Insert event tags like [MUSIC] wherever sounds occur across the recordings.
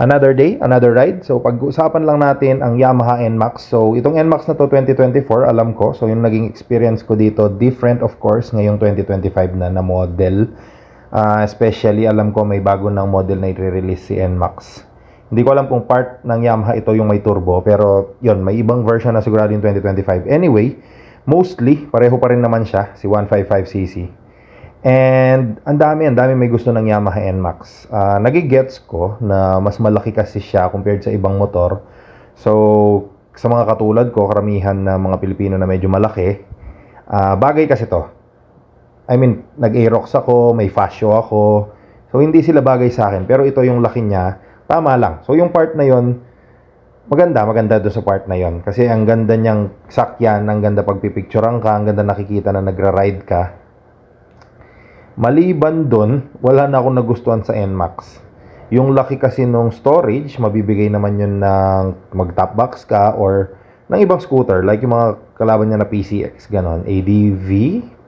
Another day, another ride. So pag-usapan lang natin ang Yamaha NMAX. So itong NMAX na to 2024, alam ko. So yung naging experience ko dito, different of course ngayong 2025 na na model. Ah, especially alam ko may bago ng model na i-release si NMAX. Hindi ko alam kung part ng Yamaha ito yung may turbo, pero yon may ibang version na sigurado yung 2025. Anyway, mostly pareho pa rin naman siya, si 155cc. And ang dami, ang dami may gusto ng Yamaha NMAX. Uh, nagigets ko na mas malaki kasi siya compared sa ibang motor. So, sa mga katulad ko, karamihan na mga Pilipino na medyo malaki, ah, bagay kasi to. I mean, nag-Aerox ako, may Fascio ako. So, hindi sila bagay sa akin. Pero ito yung laki niya, tama lang. So, yung part na yon maganda, maganda doon sa part na yon Kasi ang ganda niyang sakyan, ang ganda pagpipicturean ka, ang ganda nakikita na nagra-ride ka. Maliban doon, wala na akong nagustuhan sa NMAX. Yung laki kasi nung storage, mabibigay naman yun ng mag-top box ka or ng ibang scooter, like yung mga kalaban niya na PCX, ganon. ADV,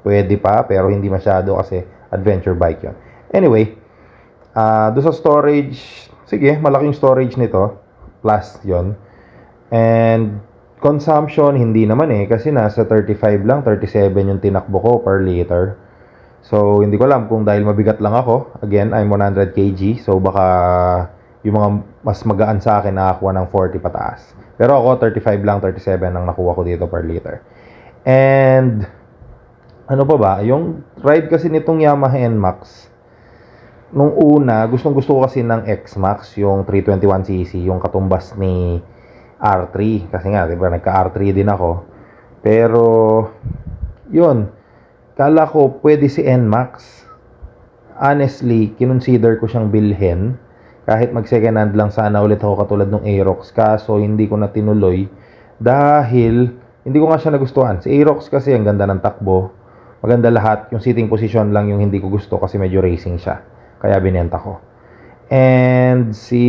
pwede pa, pero hindi masyado kasi adventure bike yun. Anyway, ah doon sa storage, sige, malaking storage nito, plus yon And consumption, hindi naman eh, kasi nasa 35 lang, 37 yung tinakbo ko per liter. So, hindi ko alam kung dahil mabigat lang ako. Again, I'm 100 kg. So, baka yung mga mas magaan sa akin nakakuha ng 40 pataas. Pero ako, 35 lang, 37 ang nakuha ko dito per liter. And, ano pa ba? Yung ride kasi nitong Yamaha NMAX, nung una, gustong gusto ko kasi ng X-Max, yung 321cc, yung katumbas ni R3. Kasi nga, di ba, nagka-R3 din ako. Pero, yun, Kala ko pwede si NMAX. Honestly, kinonsider ko siyang bilhin. Kahit mag second hand lang sana ulit ako katulad ng Aerox. Kaso hindi ko na tinuloy. Dahil hindi ko nga siya nagustuhan. Si Aerox kasi ang ganda ng takbo. Maganda lahat. Yung sitting position lang yung hindi ko gusto kasi medyo racing siya. Kaya binenta ko. And si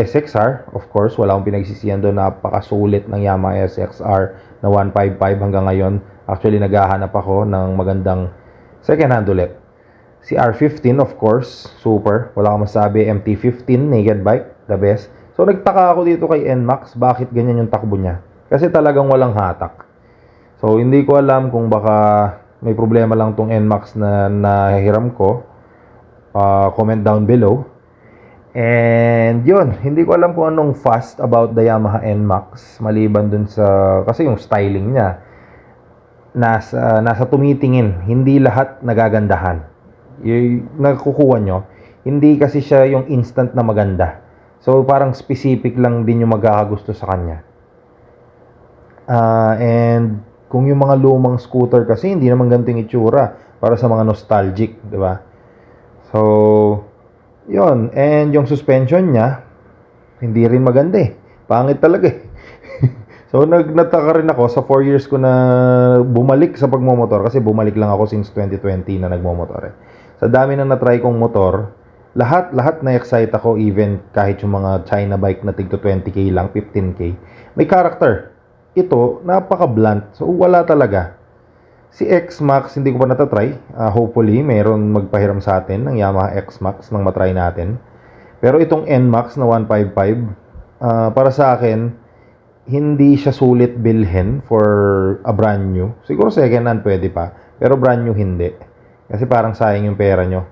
SXR, of course, wala akong pinagsisiyan doon. Napakasulit ng Yamaha SXR na 155 hanggang ngayon. Actually, naghahanap ako ng magandang second hand ulit. Si R15, of course, super. Wala akong masabi. MT-15, naked bike, the best. So, nagtaka ako dito kay NMAX, bakit ganyan yung takbo niya? Kasi talagang walang hatak. So, hindi ko alam kung baka may problema lang tong NMAX na nahihiram ko. Uh, comment down below. And yun, hindi ko alam kung anong fast about the Yamaha NMAX maliban dun sa kasi yung styling niya nasa, nasa tumitingin, hindi lahat nagagandahan. Yung nakukuha nyo, hindi kasi siya yung instant na maganda. So, parang specific lang din yung magkakagusto sa kanya. Uh, and kung yung mga lumang scooter kasi, hindi naman ganito yung itsura para sa mga nostalgic, di ba? So, yon And yung suspension niya, hindi rin maganda eh. Pangit talaga eh. [LAUGHS] So, nagnataka rin ako sa 4 years ko na bumalik sa pagmomotor kasi bumalik lang ako since 2020 na nagmomotor eh. Sa dami na natry kong motor, lahat, lahat na excite ako even kahit yung mga China bike na tigto 20k lang, 15k. May character. Ito, napaka-blunt. So, wala talaga. Si X-Max, hindi ko pa natatry. Uh, hopefully, mayroon magpahiram sa atin ng Yamaha X-Max nang matry natin. Pero itong N-Max na 155, uh, para sa akin, hindi siya sulit bilhin for a brand new. Siguro second hand pwede pa. Pero brand new hindi. Kasi parang sayang yung pera nyo.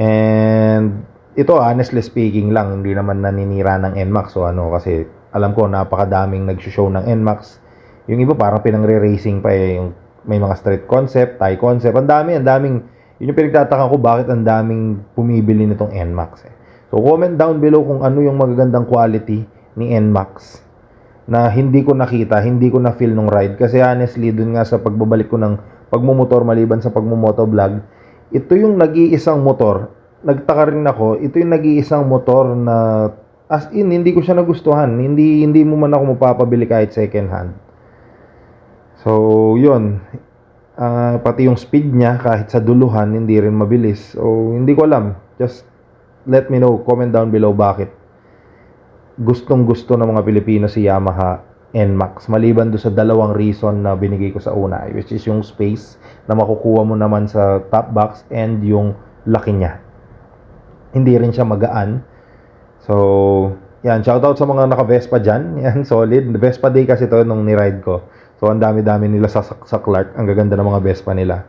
And ito honestly speaking lang, hindi naman naninira ng NMAX o ano kasi alam ko napakadaming nag-show ng NMAX. Yung iba parang pinangre-racing pa eh. Yung may mga street concept, Thai concept. Ang dami, ang daming yun yung pinagtataka ko bakit ang daming pumibili nitong NMAX eh. So comment down below kung ano yung magagandang quality ni NMAX na hindi ko nakita, hindi ko na-feel nung ride. Kasi honestly, dun nga sa pagbabalik ko ng pagmumotor maliban sa pagmumoto vlog, ito yung nag-iisang motor. Nagtaka rin ako, ito yung nag-iisang motor na as in, hindi ko siya nagustuhan. Hindi, hindi mo man ako mapapabili kahit second hand. So, yun. Uh, pati yung speed niya, kahit sa duluhan, hindi rin mabilis. So, hindi ko alam. Just let me know. Comment down below bakit gustong gusto ng mga Pilipino si Yamaha NMAX maliban do sa dalawang reason na binigay ko sa una which is yung space na makukuha mo naman sa top box and yung laki niya hindi rin siya magaan So, yan, shoutout sa mga naka-Vespa dyan. [LAUGHS] Yan, solid. Vespa day kasi to nung ni-ride ko. So, ang dami-dami nila sa, sa Clark. Ang gaganda ng mga Vespa nila.